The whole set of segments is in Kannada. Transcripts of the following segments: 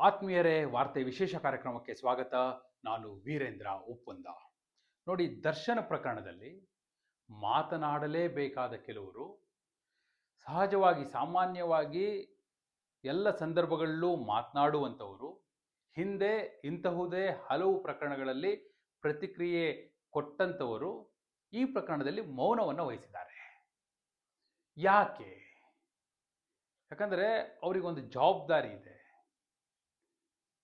ಆತ್ಮೀಯರೇ, ವಾರ್ತೆ ವಿಶೇಷ ಕಾರ್ಯಕ್ರಮಕ್ಕೆ ಸ್ವಾಗತ. ನಾನು ವೀರೇಂದ್ರ ಉಪ್ಪುಂದ ನೋಡಿ, ದರ್ಶನ ಪ್ರಕರಣದಲ್ಲಿ ಮಾತನಾಡಲೇಬೇಕಾದ ಕೆಲವರು ಸಹಜವಾಗಿ, ಸಾಮಾನ್ಯವಾಗಿ ಎಲ್ಲ ಸಂದರ್ಭಗಳಲ್ಲೂ ಮಾತನಾಡುವಂಥವರು, ಹಿಂದೆ ಇಂತಹುದೇ ಹಲವು ಪ್ರಕರಣಗಳಲ್ಲಿ ಪ್ರತಿಕ್ರಿಯೆ ಕೊಟ್ಟಂಥವರು ಈ ಪ್ರಕರಣದಲ್ಲಿ ಮೌನವನ್ನು ವಹಿಸಿದ್ದಾರೆ. ಯಾಕೆ? ಯಾಕಂದರೆ, ಅವರಿಗೊಂದು ಜವಾಬ್ದಾರಿ ಇದೆ.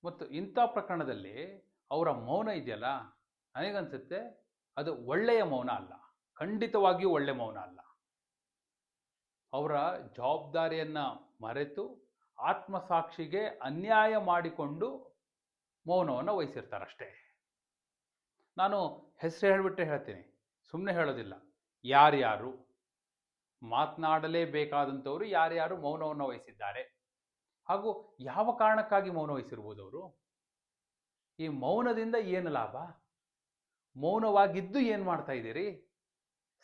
ಮತ್ತು ಇಂಥ ಪ್ರಕರಣದಲ್ಲಿ ಅವರ ಮೌನ ಇದೆಯಲ್ಲ? ನನಗನ್ಸುತ್ತೆ ಅದು ಒಳ್ಳೆಯ ಮೌನ ಅಲ್ಲ. ಖಂಡಿತವಾಗಿಯೂ ಒಳ್ಳೆಯ ಮೌನ ಅಲ್ಲ. ಅವರ ಜವಾಬ್ದಾರಿಯನ್ನು ಮರೆತು ಆತ್ಮಸಾಕ್ಷಿಗೆ ಅನ್ಯಾಯ ಮಾಡಿಕೊಂಡು ಮೌನವನ್ನು ವಹಿಸಿರ್ತಾರಷ್ಟೇ. ನಾನು ಹೆಸರು ಹೇಳಿಬಿಟ್ಟೆ ಹೇಳ್ತೀನಿ. ಸುಮ್ಮನೆ ಹೇಳೋದಿಲ್ಲ. ಯಾರ್ಯಾರು? ಮಾತನಾಡಲೇಬೇಕಾದಂಥವರು ಯಾರ್ಯಾರು ಮೌನವನ್ನು ವಹಿಸಿದ್ದಾರೆ? ಹಾಗೂ ಯಾವ ಕಾರಣಕ್ಕಾಗಿ ಮೌನ ವಹಿಸಿರ್ಬೋದು ಅವರು? ಈ ಮೌನದಿಂದ ಏನು ಲಾಭ? ಮೌನವಾಗಿದ್ದು ಏನು ಮಾಡ್ತಾ ಇದ್ದೀರಿ?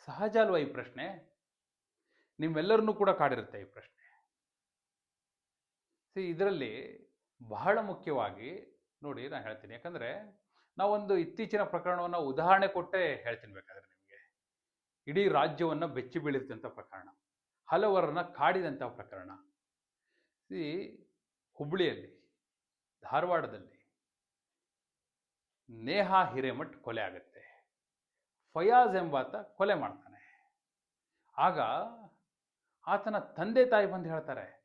ಸಹಜ ಅಲ್ವಾ ಈ ಪ್ರಶ್ನೆ? ನಿಮ್ಮೆಲ್ಲರನ್ನೂ ಕೂಡ ಕಾಡಿರುತ್ತೆ ಈ ಪ್ರಶ್ನೆ. ಸಿ ಇದರಲ್ಲಿ ಬಹಳ ಮುಖ್ಯವಾಗಿ, ನೋಡಿ ನಾನು ಹೇಳ್ತೀನಿ, ಯಾಕಂದರೆ ನಾವೊಂದು ಇತ್ತೀಚಿನ ಪ್ರಕರಣವನ್ನು ಉದಾಹರಣೆ ಕೊಟ್ಟೇ ಹೇಳ್ತೀನಿ ಬೇಕಾದ್ರೆ ನಿಮಗೆ. ಇಡೀ ರಾಜ್ಯವನ್ನು ಬೆಚ್ಚಿ ಬೀಳಿಸಿದಂಥ ಪ್ರಕರಣ. ಹಲವರನ್ನ ಕಾಡಿದಂಥ ಪ್ರಕರಣ. ಈ ಹುಬ್ಬಳ್ಳಿಯಲ್ಲಿ ಧಾರವಾಡದಲ್ಲಿ ನೇಹಾ ಹಿರೇಮಠ್ ಕೊಲೆ ಆಗುತ್ತೆ. ಫಯಾಜ್ ಎಂಬಾತ ಕೊಲೆ ಮಾಡ್ತಾನೆ. ಆಗ ಆತನ ತಂದೆ ತಾಯಿ ಬಂದು ಹೇಳ್ತಾರೆ,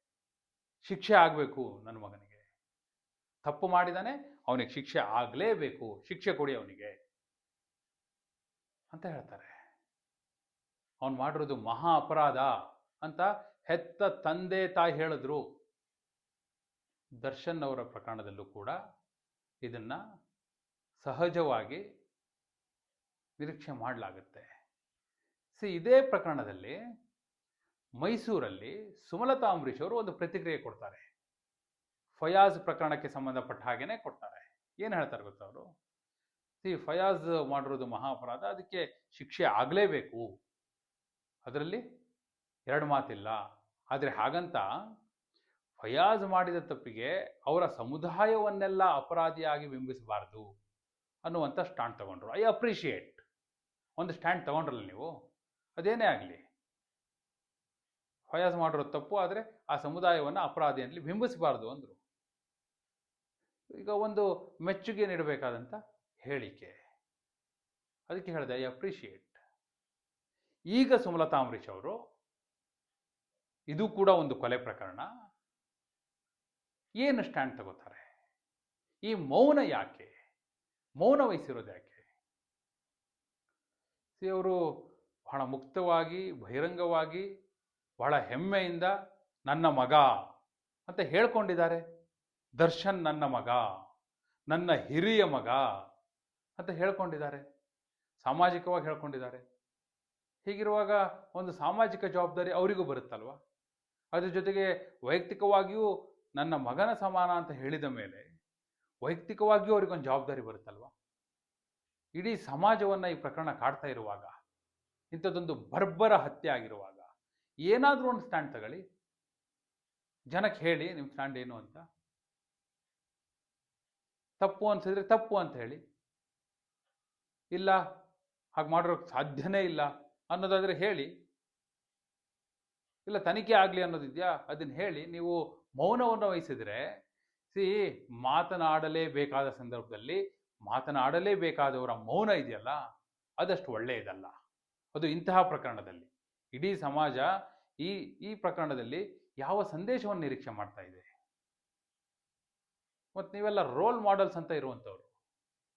ಶಿಕ್ಷೆ ಆಗಬೇಕು ನನ್ನ ಮಗನಿಗೆ. ತಪ್ಪು ಮಾಡಿದಾನೆ, ಅವನಿಗೆ ಶಿಕ್ಷೆ ಆಗಲೇಬೇಕು, ಶಿಕ್ಷೆ ಕೊಡಿ ಅವನಿಗೆ. ಅಂತ ಹೇಳ್ತಾರೆ. ಅವನು ಮಾಡಿರೋದು ಮಹಾ ಅಪರಾಧ ಅಂತ ಹೆತ್ತ ತಂದೆ ತಾಯಿ ಹೇಳಿದ್ರು. ದರ್ಶನ್ ಅವರ ಪ್ರಕರಣದಲ್ಲೂ ಕೂಡ ಇದನ್ನು ಸಹಜವಾಗಿ ನಿರೀಕ್ಷೆ ಮಾಡಲಾಗುತ್ತೆ. ಸಿ, ಇದೇ ಪ್ರಕರಣದಲ್ಲಿ ಮೈಸೂರಲ್ಲಿ ಸುಮಲತಾ ಅಂಬರೀಷ್ ಅವರು ಒಂದು ಪ್ರತಿಕ್ರಿಯೆ ಕೊಡ್ತಾರೆ. ಫಯಾಜ್ ಪ್ರಕರಣಕ್ಕೆ ಸಂಬಂಧಪಟ್ಟ ಹಾಗೇನೆ ಕೊಡ್ತಾರೆ. ಏನು ಹೇಳ್ತಾರೆ ಗೊತ್ತಾ ಅವರು? ಸಿ, ಫಯಾಜ್ ಮಾಡಿರೋದು ಮಹಾ ಅಪರಾಧ, ಅದಕ್ಕೆ ಶಿಕ್ಷೆ ಆಗಲೇಬೇಕು. ಅದರಲ್ಲಿ ಎರಡು ಮಾತಿಲ್ಲ. ಆದರೆ ಹಾಗಂತ ಫಯಾಜ್ ಮಾಡಿದ ತಪ್ಪಿಗೆ ಅವರ ಸಮುದಾಯವನ್ನೆಲ್ಲ ಅಪರಾಧಿಯಾಗಿ ಬಿಂಬಿಸಬಾರ್ದು ಅನ್ನುವಂಥ ಸ್ಟ್ಯಾಂಡ್ ತಗೊಂಡ್ರು. I appreciate. ಒಂದು ಸ್ಟ್ಯಾಂಡ್ ತಗೊಂಡ್ರಲ್ಲ ನೀವು? ಅದೇನೇ ಆಗಲಿ? ಫಯಾಜ್ ಮಾಡಿರೋ ತಪ್ಪು ಆದರೆ ಆ ಸಮುದಾಯವನ್ನು ಅಪರಾಧಿಯಲ್ಲಿ ಬಿಂಬಿಸಬಾರ್ದು ಅಂದರು. ಈಗ ಒಂದು ಮೆಚ್ಚುಗೆ ನೀಡಬೇಕಾದಂಥ ಹೇಳಿಕೆ. ಅದಕ್ಕೆ ಹೇಳಿದೆ, ಐ ಅಪ್ರಿಷಿಯೇಟ್. ಈಗ ಸುಮಲತಾ ಅಂಬರೀಶ್ ಅವರು, ಇದು ಕೂಡ ಒಂದು ಕೊಲೆ ಪ್ರಕರಣ. ಏನು ಸ್ಟ್ಯಾಂಡ್ ತಗೋತಾರೆ? ಈ ಮೌನ ಯಾಕೆ? ಮೌನ ವಹಿಸಿರೋದು ಯಾಕೆ? ಅವರು ಬಹಳ ಮುಕ್ತವಾಗಿ, ಬಹಿರಂಗವಾಗಿ, ಬಹಳ ಹೆಮ್ಮೆಯಿಂದ ನನ್ನ ಮಗ ಅಂತ ಹೇಳ್ಕೊಂಡಿದ್ದಾರೆ. ದರ್ಶನ್ ನನ್ನ ಮಗ, ನನ್ನ ಹಿರಿಯ ಮಗ ಅಂತ ಹೇಳ್ಕೊಂಡಿದ್ದಾರೆ. ಸಾಮಾಜಿಕವಾಗಿ ಹೇಳ್ಕೊಂಡಿದ್ದಾರೆ. ಹೀಗಿರುವಾಗ ಒಂದು ಸಾಮಾಜಿಕ ಜವಾಬ್ದಾರಿ ಅವರಿಗೂ ಬರುತ್ತಲ್ವ? ಅದ್ರ ಜೊತೆಗೆ ವೈಯಕ್ತಿಕವಾಗಿಯೂ ನನ್ನ ಮಗನ ಸಮಾನ ಅಂತ ಹೇಳಿದ ಮೇಲೆ ವೈಯಕ್ತಿಕವಾಗಿಯೂ ಅವ್ರಿಗೊಂದು ಜವಾಬ್ದಾರಿ ಬರುತ್ತಲ್ವ? ಇಡೀ ಸಮಾಜವನ್ನು ಈ ಪ್ರಕರಣ ಕಾಡ್ತಾ ಇರುವಾಗ, ಇಂಥದ್ದೊಂದು ಬರ್ಬರ ಹತ್ಯೆ ಆಗಿರುವಾಗ ಏನಾದರೂ ಒಂದು ಸ್ಟ್ಯಾಂಡ್ ತಗೊಳ್ಳಿ. ಜನಕ್ಕೆ ಹೇಳಿ ನಿಮ್ಮ ಸ್ಟ್ಯಾಂಡ್ ಏನು ಅಂತ? ತಪ್ಪು ಅನ್ಸಿದ್ರೆ ತಪ್ಪು ಅಂತ ಹೇಳಿ. ಇಲ್ಲ, ಹಾಗೆ ಮಾಡಿರೋಕ್ಕೆ ಸಾಧ್ಯನೇ ಇಲ್ಲ ಅನ್ನೋದಾದರೆ ಹೇಳಿ. ಇಲ್ಲ, ತನಿಖೆ ಆಗಲಿ ಅನ್ನೋದಿದೆಯಾ? ಅದನ್ನು ಹೇಳಿ, ನೀವು ಮೌನವನ್ನು ವಹಿಸಿದರೆ, ಸಿ ಮಾತನಾಡಲೇಬೇಕಾದ ಸಂದರ್ಭದಲ್ಲಿ ಮಾತನಾಡಲೇಬೇಕಾದವರ ಮೌನ ಇದೆಯಲ್ಲ, ಅದಷ್ಟು ಒಳ್ಳೆಯದಲ್ಲ. ಅದು ಇಂತಹ ಪ್ರಕರಣದಲ್ಲಿ. ಇಡೀ ಸಮಾಜ ಈ ಈ ಪ್ರಕರಣದಲ್ಲಿ ಯಾವ ಸಂದೇಶವನ್ನು ನಿರೀಕ್ಷೆ ಮಾಡ್ತಾ ಇದೆ? ಮತ್ತು ನೀವೆಲ್ಲ ರೋಲ್ ಮಾಡೆಲ್ಸ್ ಅಂತ ಇರುವಂಥವ್ರು.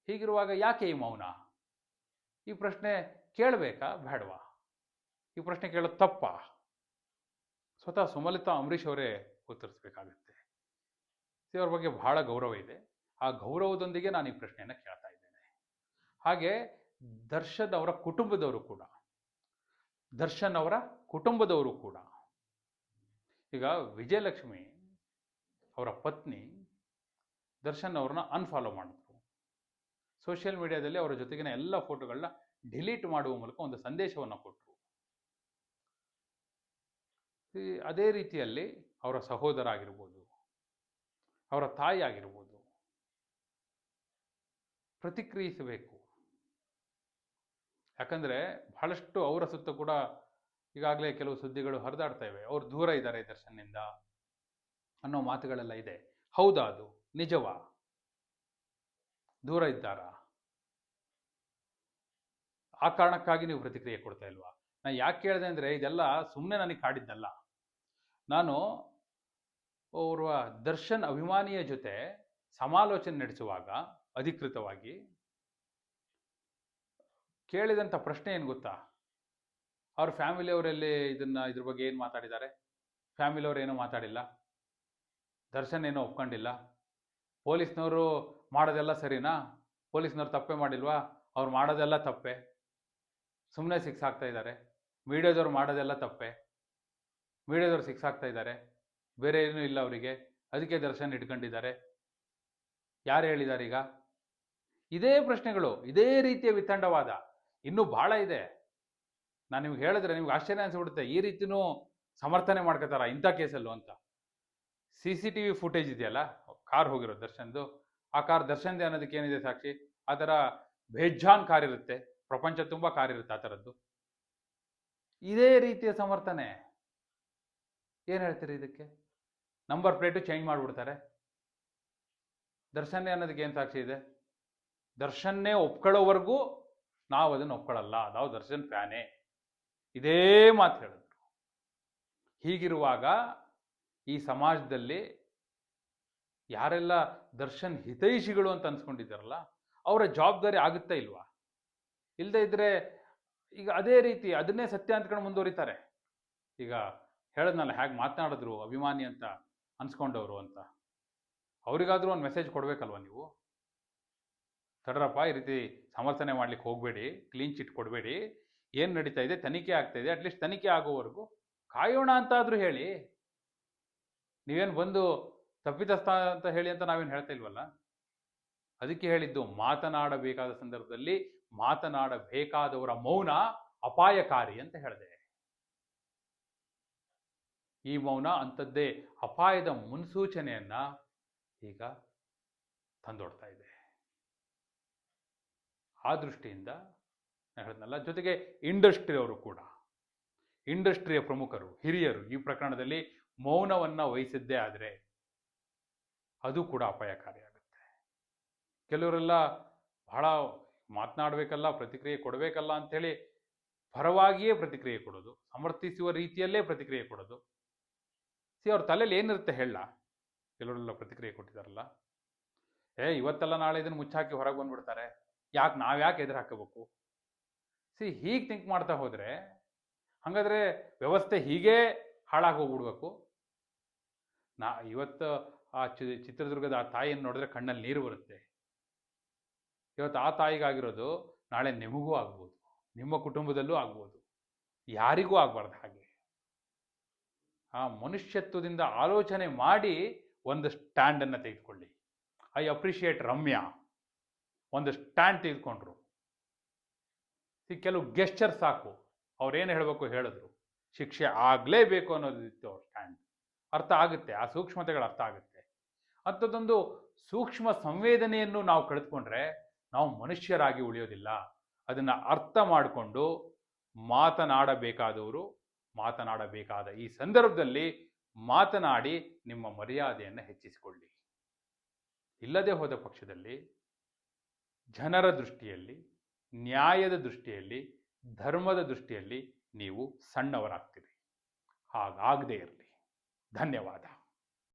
ಹೀಗಿರುವಾಗ ಯಾಕೆ ಈ ಮೌನ? ಈ ಪ್ರಶ್ನೆ ಕೇಳಬೇಕಾ? ಬೇಡವಾ ಈ ಪ್ರಶ್ನೆ ಕೇಳೋದು ತಪ್ಪಾ? ಸ್ವತಃ ಸುಮಲತಾ ಅಂಬರೀಷ್ ಅವರೇ ಉತ್ತರಿಸಬೇಕಾಗುತ್ತೆ ಸೊ ಬಗ್ಗೆ ಬಹಳ ಗೌರವ ಇದೆ. ಆ ಗೌರವದೊಂದಿಗೆ ನಾನು ಈ ಪ್ರಶ್ನೆಯನ್ನು ಕೇಳ್ತಾ ಇದ್ದೇನೆ. ಹಾಗೆ ದರ್ಶನ್ ಅವರ ಕುಟುಂಬದವರು ಕೂಡ, ದರ್ಶನ್ ಅವರ ಕುಟುಂಬದವರು ಕೂಡ, ಈಗ ವಿಜಯಲಕ್ಷ್ಮಿ ಅವರ ಪತ್ನಿ ದರ್ಶನ್ ಅವ್ರನ್ನ ಅನ್ಫಾಲೋ ಮಾಡಿದ್ರು. ಸೋಷಿಯಲ್ ಮೀಡಿಯಾದಲ್ಲಿ ಅವರ ಜೊತೆಗಿನ ಎಲ್ಲ ಫೋಟೋಗಳನ್ನ ಡಿಲೀಟ್ ಮಾಡುವ ಮೂಲಕ ಒಂದು ಸಂದೇಶವನ್ನು ಕೊಟ್ಟರು ಅದೇ ರೀತಿಯಲ್ಲಿ ಅವರ ಸಹೋದರ ಆಗಿರ್ಬೋದು ಅವರ ತಾಯಿ ಆಗಿರ್ಬೋದು ಪ್ರತಿಕ್ರಿಯಿಸಬೇಕು. ಯಾಕಂದರೆ ಬಹಳಷ್ಟು ಅವರ ಸುತ್ತ ಕೂಡ ಈಗಾಗಲೇ ಕೆಲವು ಸುದ್ದಿಗಳು ಹರಿದಾಡ್ತಾ ಇವೆ. ಅವ್ರು ದೂರ ಇದ್ದಾರೆ ದರ್ಶನ್ನಿಂದ ಅನ್ನೋ ಮಾತುಗಳೆಲ್ಲ ಇದೆ. ಹೌದಾ ಅದು? ನಿಜವಾ? ದೂರ ಇದ್ದಾರಾ? ಆ ಕಾರಣಕ್ಕಾಗಿ ನೀವು ಪ್ರತಿಕ್ರಿಯೆ ಕೊಡ್ತಾ ಇಲ್ವಾ? ನಾನು ಯಾಕೆ ಕೇಳಿದೆ ಅಂದರೆ ಇದೆಲ್ಲ ಸುಮ್ಮನೆ ನನಗೆ ಕಾಡಿದ್ದಲ್ಲ. ನಾನು ಓರ್ವ ದರ್ಶನ್ ಅಭಿಮಾನಿಯ ಜೊತೆ ಸಮಾಲೋಚನೆ ನಡೆಸುವಾಗ ಅಧಿಕೃತವಾಗಿ ಕೇಳಿದಂಥ ಪ್ರಶ್ನೆ ಏನು ಗೊತ್ತಾ? ಅವ್ರ ಫ್ಯಾಮಿಲಿಯವರಲ್ಲಿ ಇದನ್ನ ಇದ್ರ ಬಗ್ಗೆ ಏನು ಮಾತಾಡಿದ್ದಾರೆ? ಫ್ಯಾಮಿಲಿಯವ್ರು ಏನೂ ಮಾತಾಡಿಲ್ಲ. ದರ್ಶನ್ ಏನೋ ಒಪ್ಕೊಂಡಿಲ್ಲ. ಪೊಲೀಸ್ನವರು ಮಾಡೋದೆಲ್ಲ ಸರಿನಾ? ಪೊಲೀಸ್ನವ್ರು ತಪ್ಪೇ ಮಾಡಿಲ್ವಾ? ಅವ್ರು ಮಾಡೋದೆಲ್ಲ ತಪ್ಪೆ? ಸುಮ್ಮನೆ ಸಿಕ್ಸ್ ಆಗ್ತಾ ಇದ್ದಾರೆ. ಮೀಡಿಯಾದವ್ರು ಮಾಡೋದೆಲ್ಲ ತಪ್ಪೆ? ಮೀಡಿಯಾದವ್ರು ಸಿಕ್ಸ್ ಆಗ್ತಾ ಇದ್ದಾರೆ? ಬೇರೆ ಏನೂ ಇಲ್ಲ ಅವರಿಗೆ. ಅದಕ್ಕೆ ದರ್ಶನ ಇಟ್ಕೊಂಡಿದ್ದಾರೆ. ಯಾರು ಹೇಳಿದ್ದಾರೆ ಈಗ? ಇದೇ ಪ್ರಶ್ನೆಗಳು, ಇದೇ ರೀತಿಯ ವಿತಂಡವಾದ, ಇನ್ನೂ ಬಹಳ ಇದೆ. ನಾನು ನಿಮ್ಗೆ ಹೇಳಿದ್ರೆ ನಿಮ್ಗೆ ಆಶ್ಚರ್ಯ ಅನಿಸ್ಬಿಡುತ್ತೆ, ಈ ರೀತಿನೂ ಸಮರ್ಥನೆ ಮಾಡ್ಕೋತಾರ ಇಂಥ ಕೇಸಲ್ಲೂ ಅಂತ. C C T V footage ಇದೆಯಲ್ಲ, ಕಾರ್ ಹೋಗಿರೋ ದರ್ಶನ್ದು, ಆ ಕಾರ್ ದರ್ಶನ್ದೆ ಅನ್ನೋದಕ್ಕೆ ಏನಿದೆ ಸಾಕ್ಷಿ? ಆ ಥರ ಬೇಜಾನ್ ಕಾರ್ ಇರುತ್ತೆ, ಪ್ರಪಂಚ ತುಂಬ ಕಾರ್ ಇರುತ್ತೆ ಆ ಥರದ್ದು. ಇದೇ ರೀತಿಯ ಸಮರ್ಥನೆ. ಏನು ಹೇಳ್ತೀರಿ ಇದಕ್ಕೆ? ನಂಬರ್ ಪ್ಲೇಟು ಚೇಂಜ್ ಮಾಡಿಬಿಡ್ತಾರೆ. ದರ್ಶನ್ನೇ ಅನ್ನೋದಕ್ಕೆ ಏನು ಸಾಕ್ಷಿ ಇದೆ? ದರ್ಶನ್ನೇ ಒಪ್ಕೊಳ್ಳೋವರೆಗೂ ನಾವು ಅದನ್ನು ಒಪ್ಕೊಳ್ಳಲ್ಲ. ನಾವು ದರ್ಶನ್ ಫ್ಯಾನೇ. ಇದೇ ಮಾತು ಹೇಳಿದ್ರು. ಹೀಗಿರುವಾಗ ಈ ಸಮಾಜದಲ್ಲಿ ಯಾರೆಲ್ಲ ದರ್ಶನ್ ಹಿತೈಷಿಗಳು ಅಂತ ಅನ್ಸ್ಕೊಂಡಿದ್ದಾರಲ್ಲ, ಅವರ ಜವಾಬ್ದಾರಿ ಆಗುತ್ತಾ ಇಲ್ವಾ? ಇಲ್ಲದೆ ಇದ್ರೆ ಈಗ ಅದೇ ರೀತಿ ಅದನ್ನೇ ಸತ್ಯ ಅಂದ್ಕೊಂಡು ಮುಂದುವರಿತಾರೆ. ಈಗ ಹೇಳದ್ನಲ್ಲ, ಹೇಗೆ ಮಾತನಾಡಿದ್ರು ಅಭಿಮಾನಿ ಅಂತ ಅನ್ಸ್ಕೊಂಡವರು ಅಂತ. ಅವರಿಗಾದ್ರೂ ಒಂದು ಮೆಸೇಜ್ ಕೊಡ್ಬೇಕಲ್ವ ನೀವು? ತಡ್ರಪ್ಪ, ಈ ರೀತಿ ಸಮರ್ಥನೆ ಮಾಡ್ಲಿಕ್ಕೆ ಹೋಗಬೇಡಿ ಕ್ಲೀನ್ ಚಿಟ್ ಕೊಡಬೇಡಿ, ಏನು ನಡೀತಾ ಇದೆ, ತನಿಖೆ ಆಗ್ತಾ ಇದೆ ಅಟ್ಲೀಸ್ಟ್ ತನಿಖೆ ಆಗೋವರೆಗೂ ಕಾಯೋಣ ಅಂತಾದ್ರೂ ಹೇಳಿ. ನೀವೇನು ಬಂದು ತಪ್ಪಿತಸ್ಥ ಅಂತ ಹೇಳಿ ಅಂತ ನಾವೇನು ಹೇಳ್ತಾ ಇಲ್ವಲ್ಲ? ಅದಕ್ಕೆ ಹೇಳಿದ್ದು, ಮಾತನಾಡಬೇಕಾದ ಸಂದರ್ಭದಲ್ಲಿ ಮಾತನಾಡಬೇಕಾದವರ ಮೌನ ಅಪಾಯಕಾರಿ ಅಂತ ಹೇಳಿದೆ. ಈ ಮೌನ ಅಂಥದ್ದೇ ಅಪಾಯದ ಮುನ್ಸೂಚನೆಯನ್ನ ಈಗ ತಂದೊಡ್ತಾ ಇದೆ. ಆ ದೃಷ್ಟಿಯಿಂದ ನಾನು ಹೇಳಿದ್ನಲ್ಲ ಜೊತೆಗೆ ಇಂಡಸ್ಟ್ರಿಯವರು ಕೂಡ, ಇಂಡಸ್ಟ್ರಿಯ ಪ್ರಮುಖರು, ಹಿರಿಯರು ಈ ಪ್ರಕರಣದಲ್ಲಿ ಮೌನವನ್ನು ವಹಿಸಿದ್ದೇ ಆದರೆ ಅದು ಕೂಡ ಅಪಾಯಕಾರಿಯಾಗುತ್ತೆ. ಕೆಲವರೆಲ್ಲ ಬಹಳ ಮಾತನಾಡಬೇಕಲ್ಲ, ಪ್ರತಿಕ್ರಿಯೆ ಕೊಡಬೇಕಲ್ಲ ಅಂಥೇಳಿ ಪರವಾಗಿಯೇ ಪ್ರತಿಕ್ರಿಯೆ ಕೊಡೋದು, ಸಮರ್ಥಿಸುವ ರೀತಿಯಲ್ಲೇ ಪ್ರತಿಕ್ರಿಯೆ ಕೊಡೋದು. ಸಿ, ಅವ್ರ ತಲೆಯಲ್ಲಿ ಏನಿರುತ್ತೆ ಹೇಳ. ಕೆಲವರೆಲ್ಲ ಪ್ರತಿಕ್ರಿಯೆ ಕೊಟ್ಟಿದ್ದಾರಲ್ಲ ಏ, ಇವತ್ತೆಲ್ಲ ನಾಳೆ ಇದನ್ನು ಮುಚ್ಚಾಕಿ ಹೊರಗೆ ಬಂದ್ಬಿಡ್ತಾರೆ. ಯಾಕೆ ನಾವ್ಯಾಕೆ ಎದುರು ಹಾಕಬೇಕು? ಸಿ, ಹೀಗೆ ಥಿಂಕ್ ಮಾಡ್ತಾ ಹೋದರೆ, ಹಾಗಾದ್ರೆ ವ್ಯವಸ್ಥೆ ಹೀಗೇ ಹಾಳಾಗಿ ಹೋಗ್ಬಿಡ್ಬೇಕು ನಾ, ಇವತ್ತು ಆ ಚಿ, ಚಿತ್ರದುರ್ಗದ ಆ ತಾಯಿಯನ್ನು ನೋಡಿದ್ರೆ ಕಣ್ಣಲ್ಲಿ ನೀರು ಬರುತ್ತೆ. ಇವತ್ತು ಆ ತಾಯಿಗಾಗಿರೋದು ನಾಳೆ ನಿಮಗೂ ಆಗ್ಬೋದು. ನಿಮ್ಮ ಕುಟುಂಬದಲ್ಲೂ ಆಗ್ಬೋದು. ಯಾರಿಗೂ ಆಗಬಾರ್ದು ಹಾಗೆ. ಆ ಮನುಷ್ಯತ್ವದಿಂದ ಆಲೋಚನೆ ಮಾಡಿ ಒಂದು ಸ್ಟ್ಯಾಂಡನ್ನು ತೆಗೆದುಕೊಳ್ಳಿ. I appreciate Ramya. ಒಂದು ಸ್ಟ್ಯಾಂಡ್ ತೆಗೆದುಕೊಂಡ್ರು. ಈ ಕೆಲವು ಗೆಸ್ಚರ್ ಸಾಕು. ಅವ್ರೇನು ಹೇಳಬೇಕು ಹೇಳಿದ್ರು. ಶಿಕ್ಷೆ ಆಗಲೇಬೇಕು ಅನ್ನೋದಿತ್ತು ಅವ್ರ ಸ್ಟ್ಯಾಂಡ್. ಅರ್ಥ ಆಗುತ್ತೆ. ಆ ಸೂಕ್ಷ್ಮತೆಗಳು ಅರ್ಥ ಆಗುತ್ತೆ. ಅಂಥದ್ದೊಂದು ಸೂಕ್ಷ್ಮ ಸಂವೇದನೆಯನ್ನು ನಾವು ಕಳೆದುಕೊಂಡ್ರೆ ನಾವು ಮನುಷ್ಯರಾಗಿ ಉಳಿಯೋದಿಲ್ಲ. ಅದನ್ನು ಅರ್ಥ ಮಾಡಿಕೊಂಡು ಮಾತನಾಡಬೇಕಾದವರು ಮಾತನಾಡಬೇಕಾದ ಈ ಸಂದರ್ಭದಲ್ಲಿ ಮಾತನಾಡಿ ನಿಮ್ಮ ಮರ್ಯಾದೆಯನ್ನು ಹೆಚ್ಚಿಸಿಕೊಳ್ಳಿ. ಇಲ್ಲದೆ ಹೋದ ಪಕ್ಷದಲ್ಲಿ, ಜನರ ದೃಷ್ಟಿಯಲ್ಲಿ, ನ್ಯಾಯದ ದೃಷ್ಟಿಯಲ್ಲಿ, ಧರ್ಮದ ದೃಷ್ಟಿಯಲ್ಲಿ ನೀವು ಸಣ್ಣವರಾಗ್ತೀರಿ. ಹಾಗಾಗದೇ ಇರಲಿ. ಧನ್ಯವಾದ.